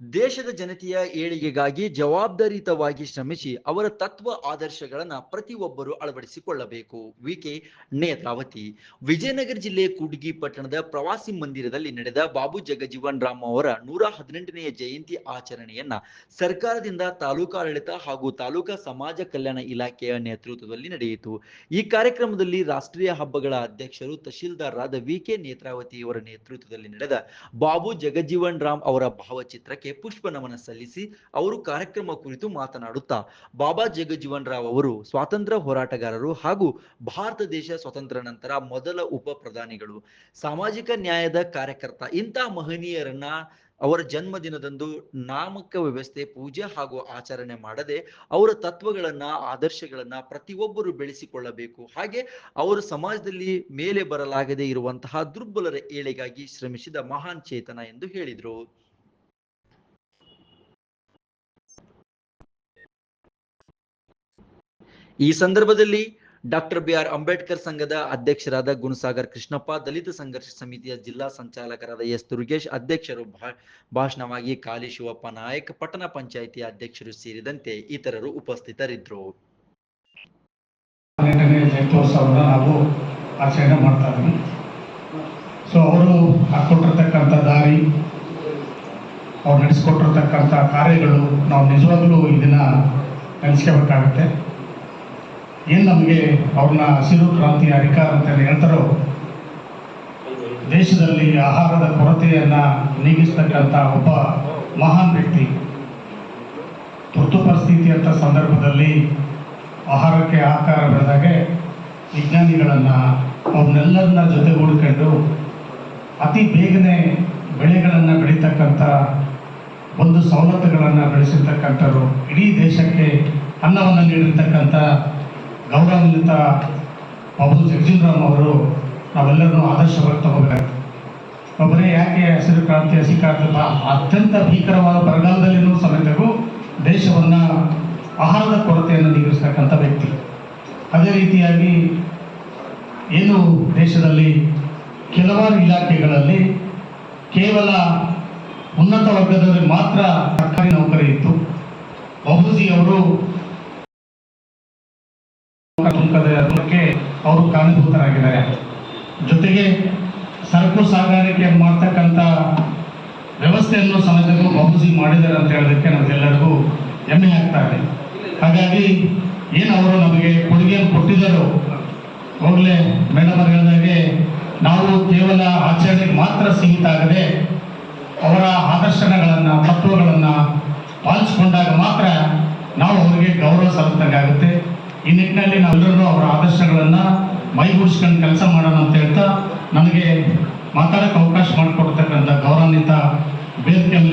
ದೇಶದ ಜನತೆಯ ಏಳಿಗೆಗಾಗಿ ಜವಾಬ್ದಾರಿಯುತವಾಗಿ ಶ್ರಮಿಸಿ ಅವರ ತತ್ವ ಆದರ್ಶಗಳನ್ನ ಪ್ರತಿಯೊಬ್ಬರು ಅಳವಡಿಸಿಕೊಳ್ಳಬೇಕು. ವಿಕೆ ನೇತ್ರಾವತಿ, ವಿಜಯನಗರ ಜಿಲ್ಲೆ ಕೂಡ್ಗಿ ಪಟ್ಟಣದ ಪ್ರವಾಸಿ ಮಂದಿರದಲ್ಲಿ ನಡೆದ ಬಾಬು ಜಗಜೀವನ್ ರಾಮ್ ಅವರ ನೂರ ಹದಿನೆಂಟನೆಯ ಜಯಂತಿ ಆಚರಣೆಯನ್ನ ಸರ್ಕಾರದಿಂದ ತಾಲೂಕಾಡಳಿತ ಹಾಗೂ ತಾಲೂಕಾ ಸಮಾಜ ಕಲ್ಯಾಣ ಇಲಾಖೆಯ ನೇತೃತ್ವದಲ್ಲಿ ನಡೆಯಿತು. ಈ ಕಾರ್ಯಕ್ರಮದಲ್ಲಿ ರಾಷ್ಟ್ರೀಯ ಹಬ್ಬಗಳ ಅಧ್ಯಕ್ಷರು ತಹಶೀಲ್ದಾರರಾದ ವಿ ಕೆ ನೇತ್ರಾವತಿ ಅವರ ನೇತೃತ್ವದಲ್ಲಿ ನಡೆದ ಬಾಬು ಜಗಜೀವನ್ ರಾಮ್ ಅವರ ಭಾವಚಿತ್ರಕ್ಕೆ ಪುಷ್ಪ ನಮನ ಸಲ್ಲಿಸಿ ಅವರು ಕಾರ್ಯಕ್ರಮ ಕುರಿತು ಮಾತನಾಡುತ್ತಾ ಬಾಬಾ ಜಗಜೀವನ್ ರಾವ್ ಅವರು ಸ್ವಾತಂತ್ರ್ಯ ಹೋರಾಟಗಾರರು ಹಾಗೂ ಭಾರತ ದೇಶ ಸ್ವತಂತ್ರ ನಂತರ ಮೊದಲ ಉಪ ಪ್ರಧಾನಿಗಳು. ಸಾಮಾಜಿಕ ನ್ಯಾಯದ ಕಾರ್ಯಕರ್ತ ಇಂತಹ ಮಹನೀಯರನ್ನ ಅವರ ಜನ್ಮದಿನದಂದು ನಾಮಕ ವ್ಯವಸ್ಥೆ, ಪೂಜೆ ಹಾಗೂ ಆಚರಣೆ ಮಾಡದೆ ಅವರ ತತ್ವಗಳನ್ನ, ಆದರ್ಶಗಳನ್ನ ಪ್ರತಿಯೊಬ್ಬರು ಬೆಳೆಸಿಕೊಳ್ಳಬೇಕು. ಹಾಗೆ ಅವರು ಸಮಾಜದಲ್ಲಿ ಮೇಲೆ ಬರಲಾಗದೆ ಇರುವಂತಹ ದುರ್ಬಲರ ಏಳಿಗಾಗಿ ಶ್ರಮಿಸಿದ ಮಹಾನ್ ಚೇತನ ಎಂದು ಹೇಳಿದರು. ಈ ಸಂದರ್ಭದಲ್ಲಿ ಡಾಕ್ಟರ್ ಬಿ ಆರ್ ಅಂಬೇಡ್ಕರ್ ಸಂಘದ ಅಧ್ಯಕ್ಷರಾದ ಗುಣಸಾಗರ್ ಕೃಷ್ಣಪ್ಪ, ದಲಿತ ಸಂಘರ್ಷ ಸಮಿತಿಯ ಜಿಲ್ಲಾ ಸಂಚಾಲಕರಾದ ಎಸ್ ದುರ್ಗೇಶ್, ಅಧ್ಯಕ್ಷರು ಭಾಷಣವಾಗಿ ಕಾಲಿ ಶಿವಪ್ಪ ನಾಯಕ್, ಪಟ್ಟಣ ಪಂಚಾಯಿತಿ ಅಧ್ಯಕ್ಷರು ಸೇರಿದಂತೆ ಇತರರು ಉಪಸ್ಥಿತರಿದ್ದರು. ದಾರಿ, ಅವ್ರು ನಡೆಸ್ಕೊಟ್ಟಿರ್ತಕ್ಕಂಥ ಕಾರ್ಯಗಳು ನಾವು ನಿಜವಾಗ್ಲೂ ಇದನ್ನ ನೆನೆಸ್ಕೋಬೇಕಾಗುತ್ತೆ ಏನು ನಮಗೆ ಅವ್ರನ್ನ ಹಸಿರು ಕ್ರಾಂತಿಯ ಅಧಿಕಾರ ಅಂತ ಹೇಳ್ತಾರೋ? ದೇಶದಲ್ಲಿ ಆಹಾರದ ಕೊರತೆಯನ್ನು ನೀಗಿಸ್ತಕ್ಕಂಥ ಒಬ್ಬ ಮಹಾನ್ ವ್ಯಕ್ತಿ. ತುರ್ತು ಪರಿಸ್ಥಿತಿ ಅಂತ ಸಂದರ್ಭದಲ್ಲಿ ಆಹಾರಕ್ಕೆ ಆಕಾರ ಬೆಳೆದಾಗೆ ವಿಜ್ಞಾನಿಗಳನ್ನು ಅವ್ರನ್ನೆಲ್ಲರನ್ನ ಜೊತೆಗೂಡಿಕೊಂಡು ಅತಿ ಬೇಗನೆ ಬೆಳೆಗಳನ್ನು ಬೆಳೀತಕ್ಕಂಥ ಒಂದು ಸವಲತ್ತುಗಳನ್ನು ಬೆಳೆಸಿರ್ತಕ್ಕಂಥವ್ರು ಇಡೀ ದೇಶಕ್ಕೆ ಅನ್ನವನ್ನು ನೀಡಿರ್ತಕ್ಕಂಥ ಗೌರವಾನ್ವಿತ ಬಾಬು ಜಗಜೀವರಾಮ್ ಅವರು ನಾವೆಲ್ಲರನ್ನೂ ಆದರ್ಶವಾಗಿ ತಗೋಬೇಕಾಗ್ತದೆ ಒಬ್ಬರೇ ಯಾಕೆ ಹಸಿರು ಕ್ರಾಂತಿ ಸಿಕ್ಕಾಗ್ತದ ಅತ್ಯಂತ ಭೀಕರವಾದ ಬರಗಾಲದಲ್ಲಿನೂ ಸಮೇತಗೂ ದೇಶವನ್ನು ಆಹಾರದ ಕೊರತೆಯನ್ನು ನೀಗಿಸ್ತಕ್ಕಂಥ ವ್ಯಕ್ತಿ. ಅದೇ ರೀತಿಯಾಗಿ ಏನು ದೇಶದಲ್ಲಿ ಕೆಲವಾರು ಇಲಾಖೆಗಳಲ್ಲಿ ಕೇವಲ ಉನ್ನತ ವರ್ಗದಲ್ಲಿ ಮಾತ್ರ ಸರ್ಕಾರಿ ನೌಕರಿ ಇತ್ತು. ಬಾಬೂಜಿ ತುಮಕದಕ್ಕೆ ಅವರು ಕಾರಣಭೂತರಾಗಿದ್ದಾರೆ. ಜೊತೆಗೆ ಸರಕು ಸಾಗಾಣಿಕೆ ಮಾಡ್ತಕ್ಕಂಥ ವ್ಯವಸ್ಥೆಯನ್ನು ಸಮಾಜಕ್ಕೂ ಬಾಬೂಜಿ ಮಾಡಿದ್ದಾರೆ ಅಂತ ಹೇಳೋದಕ್ಕೆ ನಮಗೆಲ್ಲರಿಗೂ ಹೆಮ್ಮೆ ಆಗ್ತಾ ಇದೆ. ಹಾಗಾಗಿ ಏನು ಅವರು ನಮಗೆ ಕೊಡುಗೆಯನ್ನು ಕೊಟ್ಟಿದ್ದರು ಹೋಗಲೇ ಮೇಡಮ್ ಅವರು ಹೇಳಿದಾಗೆ ನಾವು ಕೇವಲ ಆಚರಣೆಗೆ ಮಾತ್ರ ಸೀಮಿತ ಆಗದೆ ಅವರ ಆದರ್ಶನಗಳನ್ನು, ತತ್ವಗಳನ್ನು ಪಾಲಿಸಿಕೊಂಡಾಗ ಮಾತ್ರ ನಾವು ಅವರಿಗೆ ಗೌರವ ಸಲ್ಲಿಸಿದಂಗಾಗುತ್ತೆ ಈ ನಿಟ್ಟಿನಲ್ಲಿ ನಾವೆಲ್ಲರೂ ಅವರ ಆದರ್ಶಗಳನ್ನು ಮೈಗೂಡಿಸ್ಕೊಂಡು ಕೆಲಸ ಮಾಡೋಣ ಅಂತ ಹೇಳ್ತಾ ನನಗೆ ಮಾತಾಡೋಕ್ಕೆ ಅವಕಾಶ ಮಾಡಿಕೊಡ್ತಕ್ಕಂಥ ಗೌರವಾನ್ವಿತ ವೇದಿಕೆ ಮೇಲೆ